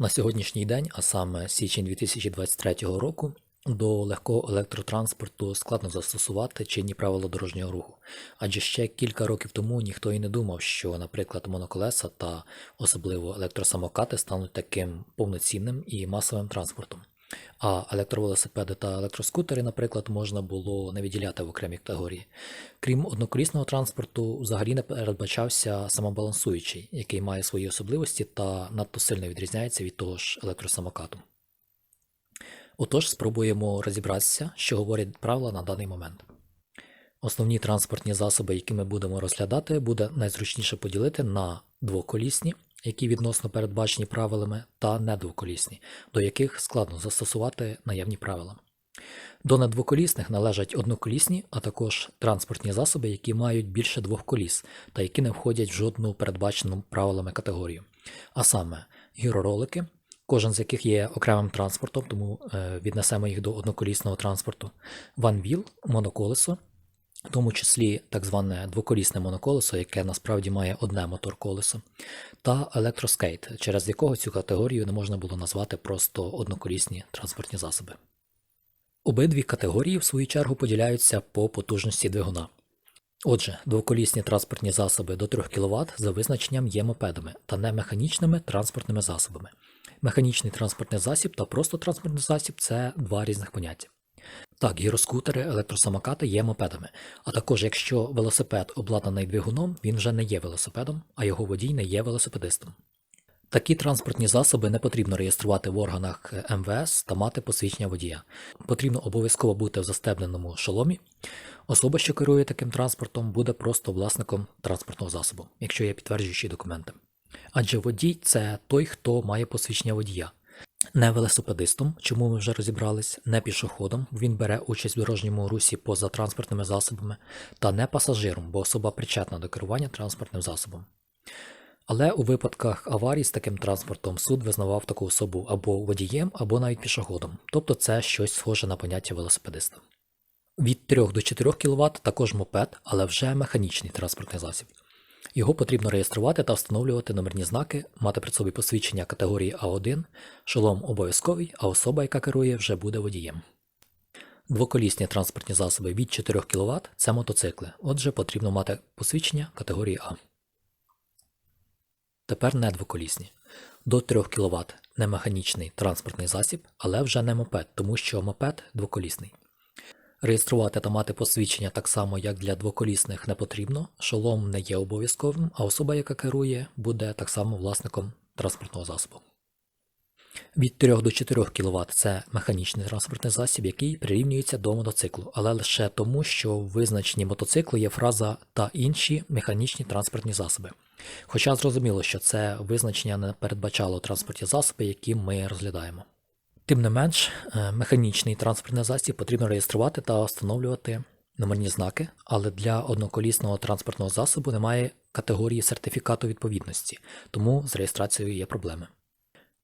На сьогоднішній день, а саме січень 2023 року, до легкого електротранспорту складно застосувати чинні правила дорожнього руху, адже ще кілька років тому ніхто і не думав, що, наприклад, моноколеса та особливо електросамокати стануть таким повноцінним і масовим транспортом. А електровелосипеди та електроскутери, наприклад, можна було не виділяти в окремі категорії. Крім одноколісного транспорту, взагалі не передбачався самобалансуючий, який має свої особливості та надто сильно відрізняється від того ж електросамокату. Отож, спробуємо розібратися, що говорять правила на даний момент. Основні транспортні засоби, які ми будемо розглядати, буде найзручніше поділити на двоколісні, які відносно передбачені правилами, та недвоколісні, до яких складно застосувати наявні правила. До недвоколісних належать одноколісні, а також транспортні засоби, які мають більше двох коліс та які не входять в жодну передбачену правилами категорію. А саме гіроролики, кожен з яких є окремим транспортом, тому е, віднесемо їх до одноколісного транспорту, ванвіл, моноколесо, в тому числі так зване двоколісне моноколесо, яке насправді має одне мотор-колесо, та електроскейт, через якого цю категорію не можна було назвати просто одноколісні транспортні засоби. Обидві категорії, в свою чергу, поділяються по потужності двигуна. Отже, двоколісні транспортні засоби до 3 кВт за визначенням є мопедами та немеханічними транспортними засобами. Механічний транспортний засіб та просто транспортний засіб це два різних поняття. Так, гіроскутери, електросамокати є мопедами, а також якщо велосипед обладнаний двигуном, він вже не є велосипедом, а його водій не є велосипедистом. Такі транспортні засоби не потрібно реєструвати в органах МВС та мати посвідчення водія. Потрібно обов'язково бути в застебненому шоломі. Особа, що керує таким транспортом, буде просто власником транспортного засобу, якщо є підтверджуючі документи. Адже водій це той, хто має посвідчення водія. Не велосипедистом, чому ми вже розібрались, не пішоходом, він бере участь в дорожньому русі поза транспортними засобами, та не пасажиром, бо особа причетна до керування транспортним засобом. Але у випадках аварій з таким транспортом суд визнавав таку особу або водієм, або навіть пішоходом, тобто це щось схоже на поняття велосипедиста. Від 3 до 4 кВт також мопед, але вже механічний транспортний засіб. Його потрібно реєструвати та встановлювати номерні знаки, мати при собі посвідчення категорії А1, шолом обов'язковий, а особа, яка керує, вже буде водієм. Двоколісні транспортні засоби від 4 кВт це мотоцикли, отже, потрібно мати посвідчення категорії А. Тепер не двоколісні. До 3 кВт не механічний транспортний засіб, але вже не мопед, тому що мопед двоколісний. Реєструвати та мати посвідчення так само, як для двоколісних, не потрібно. Шолом не є обов'язковим, а особа, яка керує, буде так само власником транспортного засобу. Від 3 до 4 кВт це механічний транспортний засіб, який прирівнюється до мотоциклу, але лише тому, що в визначенні мотоциклу є фраза та інші механічні транспортні засоби. Хоча зрозуміло, що це визначення не передбачало транспортні засоби, які ми розглядаємо. Тим не менш, е, механічний транспортний засіб потрібно реєструвати та встановлювати номерні знаки, але для одноколісного транспортного засобу немає категорії сертифікату відповідності, тому з реєстрацією є проблеми.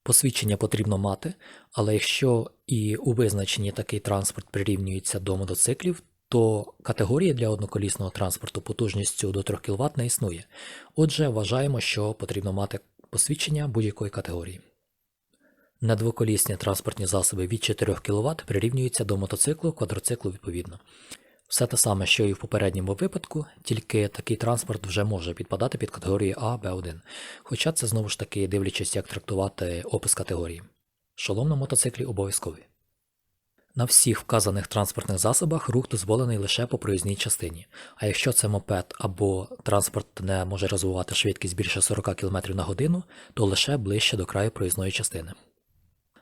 Посвідчення потрібно мати, але якщо і у визначенні такий транспорт прирівнюється до мотоциклів, то категорії для одноколісного транспорту потужністю до 3 кВт не існує. Отже, вважаємо, що потрібно мати посвідчення будь-якої категорії. Недвоколісні транспортні засоби від 4 кВт прирівнюються до мотоциклу, квадроциклу відповідно. Все те саме, що і в попередньому випадку, тільки такий транспорт вже може підпадати під категорії А, Б1. Хоча це знову ж таки дивлячись, як трактувати опис категорії. Шолом на мотоциклі обов'язковий. На всіх вказаних транспортних засобах рух дозволений лише по проїзній частині, а якщо це мопед або транспорт не може розвивати швидкість більше 40 км на годину, то лише ближче до краю проїзної частини.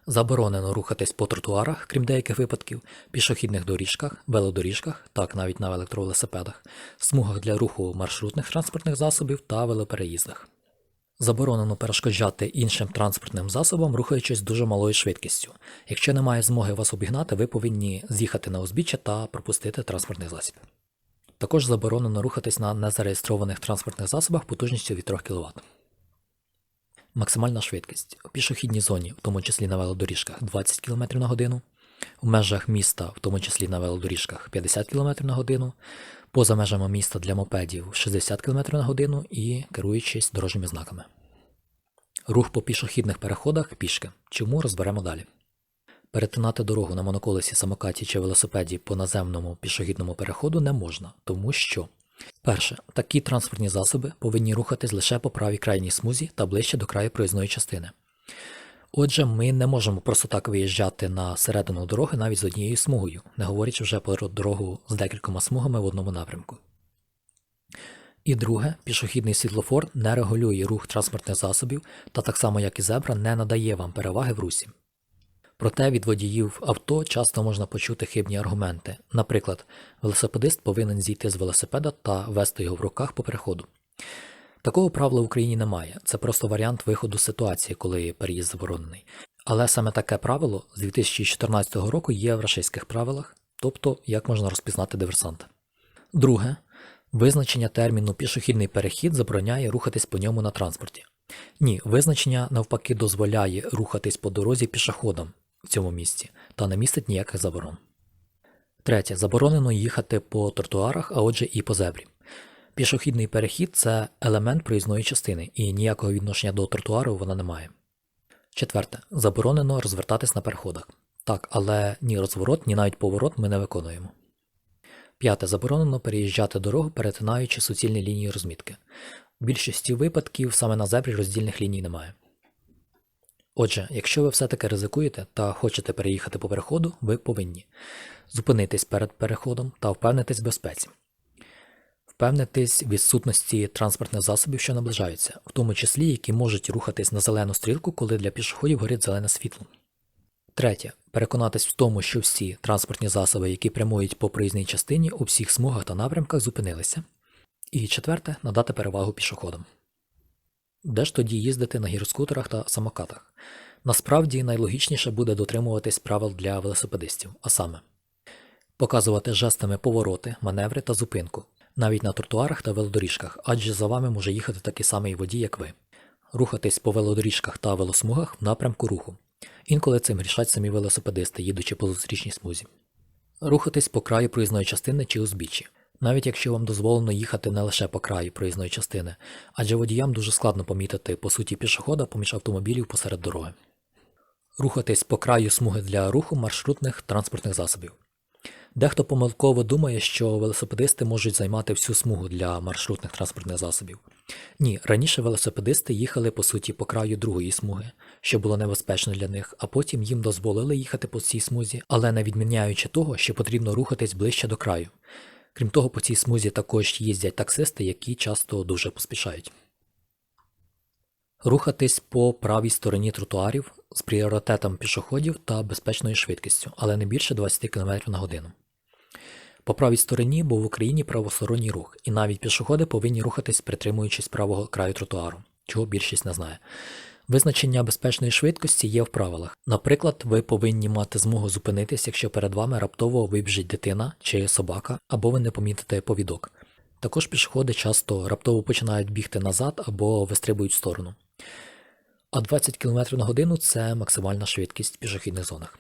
Заборонено рухатись по тротуарах, крім деяких випадків, пішохідних доріжках, велодоріжках, так навіть на електровелосипедах, смугах для руху маршрутних транспортних засобів та велопереїздах. Заборонено перешкоджати іншим транспортним засобам, рухаючись дуже малою швидкістю. Якщо немає змоги вас обігнати, ви повинні з'їхати на узбіччя та пропустити транспортний засіб. Також заборонено рухатись на незареєстрованих транспортних засобах потужністю від 3 кВт. Максимальна швидкість у пішохідній зоні, в тому числі на велодоріжках 20 км на годину, у межах міста, в тому числі на велодоріжках 50 км на годину, поза межами міста для мопедів 60 км на годину і керуючись дорожніми знаками. Рух по пішохідних переходах пішки. Чому розберемо далі. Перетинати дорогу на моноколесі, самокаті чи велосипеді по наземному пішохідному переходу не можна, тому що перше, такі транспортні засоби повинні рухатись лише по правій крайній смузі та ближче до краю проїзної частини. Отже, ми не можемо просто так виїжджати на середину дороги навіть з однією смугою, не говорячи вже про дорогу з декількома смугами в одному напрямку. І друге, пішохідний світлофор не регулює рух транспортних засобів та так само як і зебра не надає вам переваги в русі. Проте від водіїв авто часто можна почути хибні аргументи. Наприклад, велосипедист повинен зійти з велосипеда та вести його в руках по переходу. Такого правила в Україні немає, це просто варіант виходу з ситуації, коли переїзд заборонений. Але саме таке правило з 2014 року є в рашистських правилах, тобто як можна розпізнати диверсанта. Друге, визначення терміну пішохідний перехід забороняє рухатись по ньому на транспорті. Ні, визначення навпаки дозволяє рухатись по дорозі пішоходам в цьому місці та не містить ніяких заборон. Третє. Заборонено їхати по тротуарах, а отже і по зебрі. Пішохідний перехід це елемент проїзної частини, і ніякого відношення до тротуару вона не має. Четверте. Заборонено розвертатись на переходах. Так, але ні розворот, ні навіть поворот ми не виконуємо. П'яте. Заборонено переїжджати дорогу, перетинаючи суцільні лінії розмітки. В більшості випадків саме на зебрі роздільних ліній немає. Отже, якщо ви все-таки ризикуєте та хочете переїхати по переходу, ви повинні зупинитись перед переходом та впевнитись в безпеці, впевнитись в відсутності транспортних засобів, що наближаються, в тому числі які можуть рухатись на зелену стрілку, коли для пішоходів горить зелене світло. Третє. Переконатись в тому, що всі транспортні засоби, які прямують по проїзній частині у всіх смугах та напрямках, зупинилися. І четверте надати перевагу пішоходам. Де ж тоді їздити на гіроскутерах та самокатах? Насправді найлогічніше буде дотримуватись правил для велосипедистів, а саме показувати жестами повороти, маневри та зупинку, навіть на тротуарах та велодоріжках, адже за вами може їхати такий самий водій, як ви, рухатись по велодоріжках та велосмугах в напрямку руху. Інколи цим грішать самі велосипедисти, їдучи по зустрічній смузі, рухатись по краю проїзної частини чи узбіччі навіть якщо вам дозволено їхати не лише по краю проїзної частини, адже водіям дуже складно помітити по суті пішохода поміж автомобілів посеред дороги. Рухатись по краю смуги для руху маршрутних транспортних засобів. Дехто помилково думає, що велосипедисти можуть займати всю смугу для маршрутних транспортних засобів. Ні, раніше велосипедисти їхали по суті по краю другої смуги, що було небезпечно для них, а потім їм дозволили їхати по цій смузі, але не відміняючи того, що потрібно рухатись ближче до краю. Крім того, по цій смузі також їздять таксисти, які часто дуже поспішають. Рухатись по правій стороні тротуарів з пріоритетом пішоходів та безпечною швидкістю, але не більше 20 км на годину. По правій стороні був в Україні правосторонній рух, і навіть пішоходи повинні рухатись, притримуючись правого краю тротуару, чого більшість не знає. Визначення безпечної швидкості є в правилах. Наприклад, ви повинні мати змогу зупинитись, якщо перед вами раптово вибіжить дитина чи собака, або ви не помітите повідок. Також пішоходи часто раптово починають бігти назад або вистрибують в сторону. А 20 км на годину це максимальна швидкість в пішохідних зонах.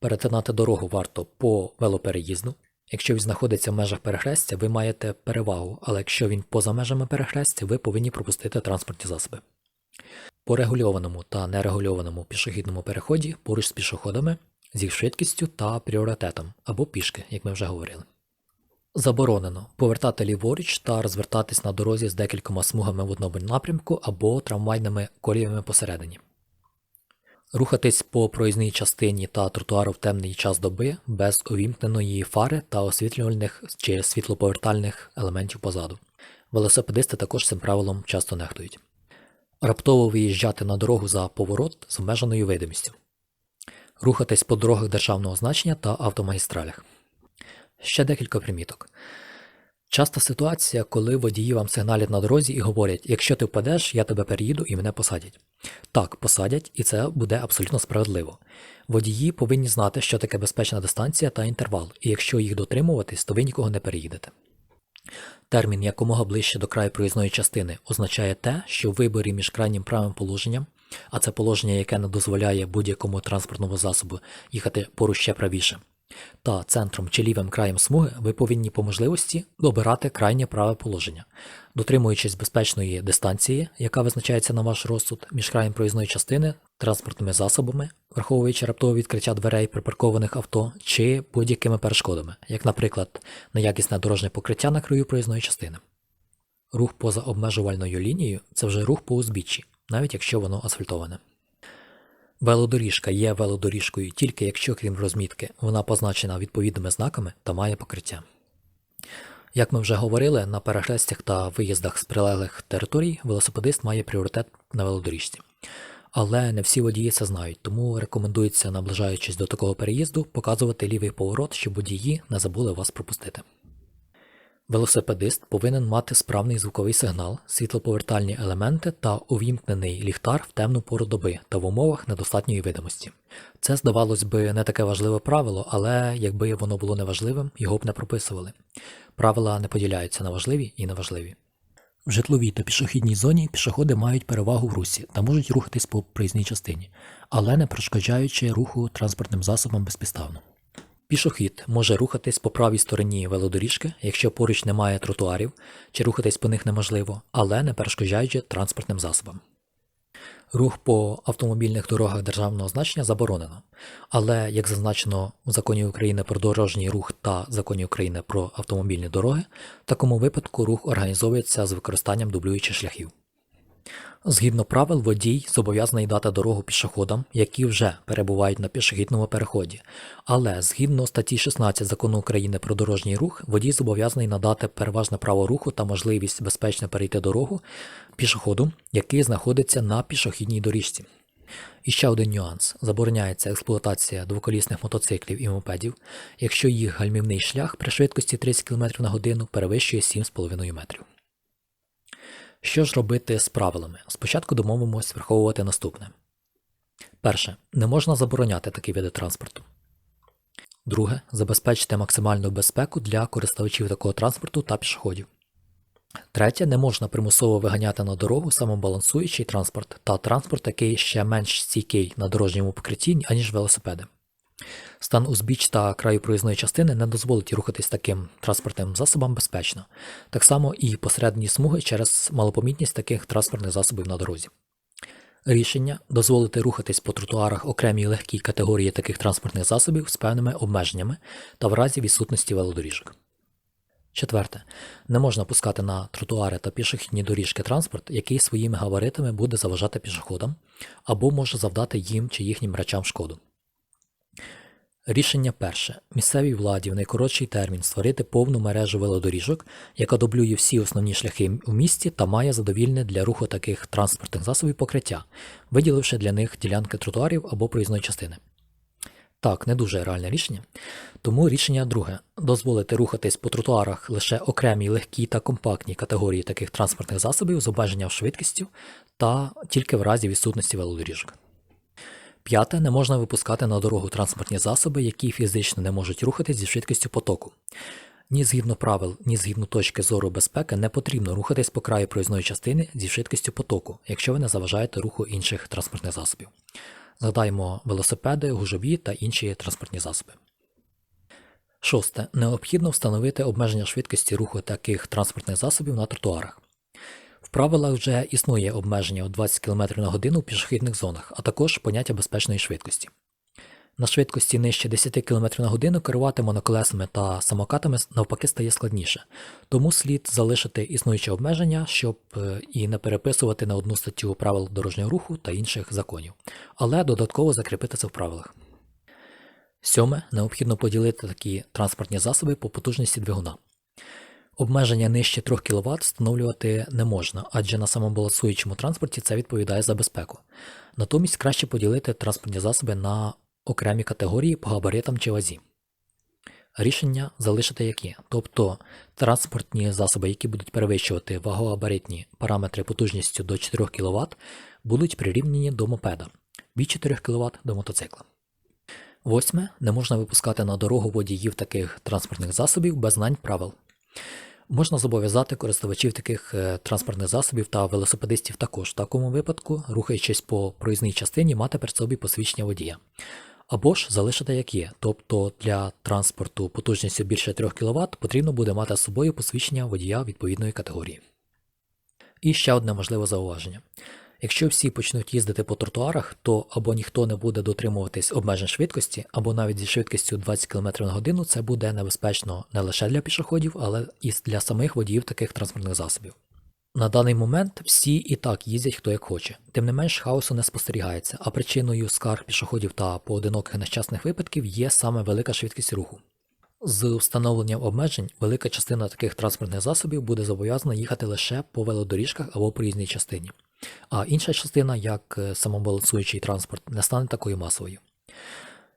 Перетинати дорогу варто по велопереїзду. Якщо він знаходиться в межах перехрестя, ви маєте перевагу, але якщо він поза межами перехрестя, ви повинні пропустити транспортні засоби. По регульованому та нерегульованому пішохідному переході поруч з пішоходами з їх швидкістю та пріоритетом або пішки, як ми вже говорили. Заборонено повертати ліворуч та розвертатись на дорозі з декількома смугами в одному напрямку або трамвайними коліями посередині. Рухатись по проїзній частині та тротуару в темний час доби без увімкненої фари та освітлювальних чи світлоповертальних елементів позаду. Велосипедисти також цим правилом часто нехтують раптово виїжджати на дорогу за поворот з обмеженою видимістю, рухатись по дорогах державного значення та автомагістралях. Ще декілька приміток. Часта ситуація, коли водії вам сигналять на дорозі і говорять, якщо ти впадеш, я тебе переїду і мене посадять. Так, посадять, і це буде абсолютно справедливо. Водії повинні знати, що таке безпечна дистанція та інтервал, і якщо їх дотримуватись, то ви нікого не переїдете. Термін якомога ближче до краю проїзної частини означає те, що в виборі між крайнім правим положенням, а це положення, яке не дозволяє будь-якому транспортному засобу їхати поруч ще правіше, та центром чи лівим краєм смуги ви повинні по можливості обирати крайнє праве положення, дотримуючись безпечної дистанції, яка визначається на ваш розсуд між краєм проїзної частини, транспортними засобами, враховуючи раптове відкриття дверей припаркованих авто чи будь-якими перешкодами, як, наприклад, неякісне дорожнє покриття на краю проїзної частини. Рух поза обмежувальною лінією це вже рух по узбіччі, навіть якщо воно асфальтоване. Велодоріжка є велодоріжкою тільки якщо, крім розмітки, вона позначена відповідними знаками та має покриття. Як ми вже говорили, на перехрестях та виїздах з прилеглих територій велосипедист має пріоритет на велодоріжці. Але не всі водії це знають, тому рекомендується, наближаючись до такого переїзду, показувати лівий поворот, щоб водії не забули вас пропустити. Велосипедист повинен мати справний звуковий сигнал, світлоповертальні елементи та увімкнений ліхтар в темну пору доби та в умовах недостатньої видимості. Це, здавалось би, не таке важливе правило, але якби воно було неважливим, його б не прописували. Правила не поділяються на важливі і неважливі. В житловій та пішохідній зоні пішоходи мають перевагу в русі та можуть рухатись по проїзній частині, але не перешкоджаючи руху транспортним засобам безпідставно. Пішохід може рухатись по правій стороні велодоріжки, якщо поруч немає тротуарів, чи рухатись по них неможливо, але не перешкоджаючи транспортним засобам. Рух по автомобільних дорогах державного значення заборонено, але, як зазначено в законі України про дорожній рух та законі України про автомобільні дороги, в такому випадку рух організовується з використанням дублюючих шляхів. Згідно правил, водій зобов'язаний дати дорогу пішоходам, які вже перебувають на пішохідному переході. Але згідно статті 16 закону України про дорожній рух, водій зобов'язаний надати переважне право руху та можливість безпечно перейти дорогу пішоходу, який знаходиться на пішохідній доріжці. І ще один нюанс: забороняється експлуатація двоколісних мотоциклів і мопедів, якщо їх гальмівний шлях при швидкості 30 км на годину перевищує 7,5 метрів. Що ж робити з правилами? Спочатку домовимось враховувати наступне. Перше. Не можна забороняти такі види транспорту. Друге. Забезпечити максимальну безпеку для користувачів такого транспорту та пішоходів. Третє. Не можна примусово виганяти на дорогу самобалансуючий транспорт та транспорт, який ще менш стійкий на дорожньому покритті, аніж велосипеди. Стан узбіч та краю проїзної частини не дозволить рухатись таким транспортним засобам безпечно, так само і посередні смуги через малопомітність таких транспортних засобів на дорозі. Рішення дозволити рухатись по тротуарах окремій легкій категорії таких транспортних засобів з певними обмеженнями та в разі відсутності велодоріжок. Четверте. Не можна пускати на тротуари та пішохідні доріжки транспорт, який своїми габаритами буде заважати пішоходам або може завдати їм чи їхнім речам шкоду. Рішення перше. Місцевій владі в найкоротший термін створити повну мережу велодоріжок, яка дублює всі основні шляхи у місті та має задовільне для руху таких транспортних засобів покриття, виділивши для них ділянки тротуарів або проїзної частини. Так, не дуже реальне рішення. Тому рішення друге дозволити рухатись по тротуарах лише окремій легкій та компактній категорії таких транспортних засобів з обмеженням швидкістю та тільки в разі відсутності велодоріжок. П'яте, не можна випускати на дорогу транспортні засоби, які фізично не можуть рухатись зі швидкістю потоку. Ні згідно правил, ні згідно точки зору безпеки не потрібно рухатись по краю проїзної частини зі швидкістю потоку, якщо ви не заважаєте руху інших транспортних засобів. Згадаємо велосипеди, гужові та інші транспортні засоби. Шосте. Необхідно встановити обмеження швидкості руху таких транспортних засобів на тротуарах. Правилах вже існує обмеження у 20 км на годину в пішохідних зонах, а також поняття безпечної швидкості. На швидкості нижче 10 км на годину керувати моноколесами та самокатами навпаки стає складніше, тому слід залишити існуюче обмеження, щоб е, і не переписувати на одну статтю правил дорожнього руху та інших законів, але додатково закріпити це в правилах. Сьоме, необхідно поділити такі транспортні засоби по потужності двигуна. Обмеження нижче 3 кВт встановлювати не можна, адже на самобалансуючому транспорті це відповідає за безпеку. Натомість краще поділити транспортні засоби на окремі категорії по габаритам чи вазі. Рішення залишити які, тобто транспортні засоби, які будуть перевищувати вагогабаритні параметри потужністю до 4 кВт, будуть прирівняні до мопеда від 4 кВт до мотоцикла. Восьме. Не можна випускати на дорогу водіїв таких транспортних засобів без знань правил. Можна зобов'язати користувачів таких е, транспортних засобів та велосипедистів також в такому випадку, рухаючись по проїзній частині, мати при собі посвідчення водія. або ж залишити як є, тобто для транспорту потужністю більше 3 кВт потрібно буде мати з собою посвідчення водія відповідної категорії. І ще одне важливе зауваження. Якщо всі почнуть їздити по тротуарах, то або ніхто не буде дотримуватись обмежень швидкості, або навіть зі швидкістю 20 км на годину це буде небезпечно не лише для пішоходів, але і для самих водіїв таких транспортних засобів. На даний момент всі і так їздять хто як хоче, тим не менш хаосу не спостерігається, а причиною скарг пішоходів та поодиноких нещасних випадків є саме велика швидкість руху. З встановленням обмежень велика частина таких транспортних засобів буде зобов'язана їхати лише по велодоріжках або проїзній частині, а інша частина, як е, самобалансуючий транспорт, не стане такою масовою.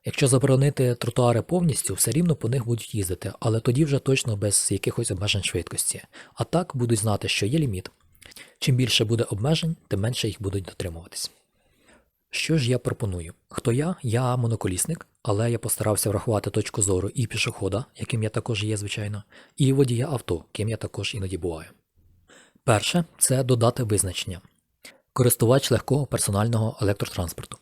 Якщо заборонити тротуари повністю, все рівно по них будуть їздити, але тоді вже точно без якихось обмежень швидкості. А так будуть знати, що є ліміт. Чим більше буде обмежень, тим менше їх будуть дотримуватись. Що ж я пропоную? Хто я? Я моноколісник, але я постарався врахувати точку зору і пішохода, яким я також є, звичайно, і водія авто, ким я також іноді буваю. Перше це додати визначення. Користувач легкого персонального електротранспорту.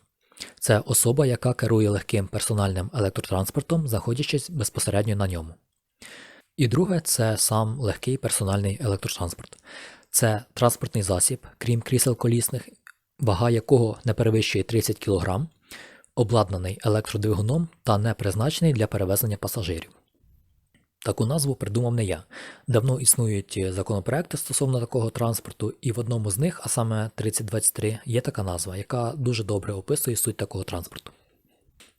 Це особа, яка керує легким персональним електротранспортом, знаходячись безпосередньо на ньому. І друге це сам легкий персональний електротранспорт. Це транспортний засіб, крім крісел колісних, вага якого не перевищує 30 кг, обладнаний електродвигуном та не призначений для перевезення пасажирів. Таку назву придумав не я. Давно існують законопроекти стосовно такого транспорту, і в одному з них, а саме 3023, є така назва, яка дуже добре описує суть такого транспорту.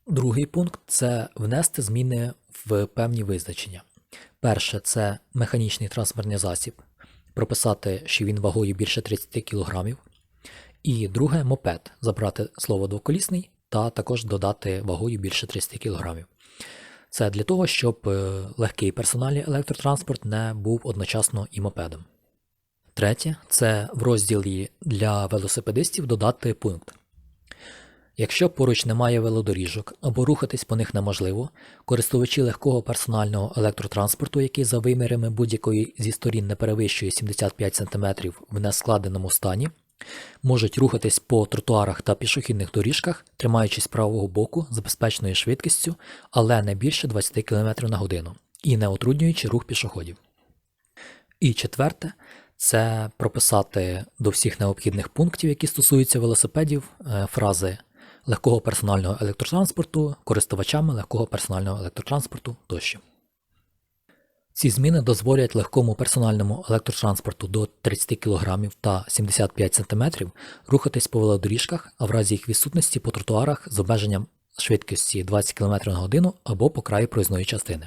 Другий пункт це внести зміни в певні визначення. Перше це механічний транспортний засіб, прописати, що він вагою більше 30 кг. І друге мопед, забрати слово двоколісний та також додати вагою більше 30 кг. Це для того, щоб е, легкий персональний електротранспорт не був одночасно і мопедом. Третє це в розділі для велосипедистів додати пункт. Якщо поруч немає велодоріжок або рухатись по них неможливо, користувачі легкого персонального електротранспорту, який за вимірами будь-якої зі сторін не перевищує 75 см в нескладеному стані, можуть рухатись по тротуарах та пішохідних доріжках, тримаючись правого боку з безпечною швидкістю, але не більше 20 км на годину і не утруднюючи рух пішоходів. І четверте це прописати до всіх необхідних пунктів, які стосуються велосипедів, е, фрази легкого персонального електротранспорту, користувачами легкого персонального електротранспорту тощо. Ці зміни дозволять легкому персональному електротранспорту до 30 кг та 75 см рухатись по велодоріжках, а в разі їх відсутності по тротуарах з обмеженням швидкості 20 км на годину або по краю проїзної частини.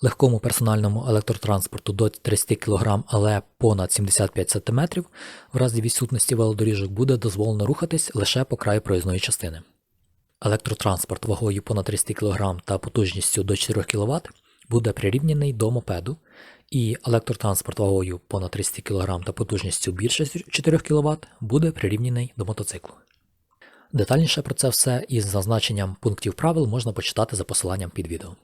Легкому персональному електротранспорту до 30 кг, але понад 75 см в разі відсутності велодоріжок буде дозволено рухатись лише по краю проїзної частини. Електротранспорт вагою понад 30 кг та потужністю до 4 кВт буде прирівняний до мопеду, і електротранспорт вагою понад 30 кг та потужністю більше 4 кВт буде прирівняний до мотоциклу. Детальніше про це все із зазначенням пунктів правил можна почитати за посиланням під відео.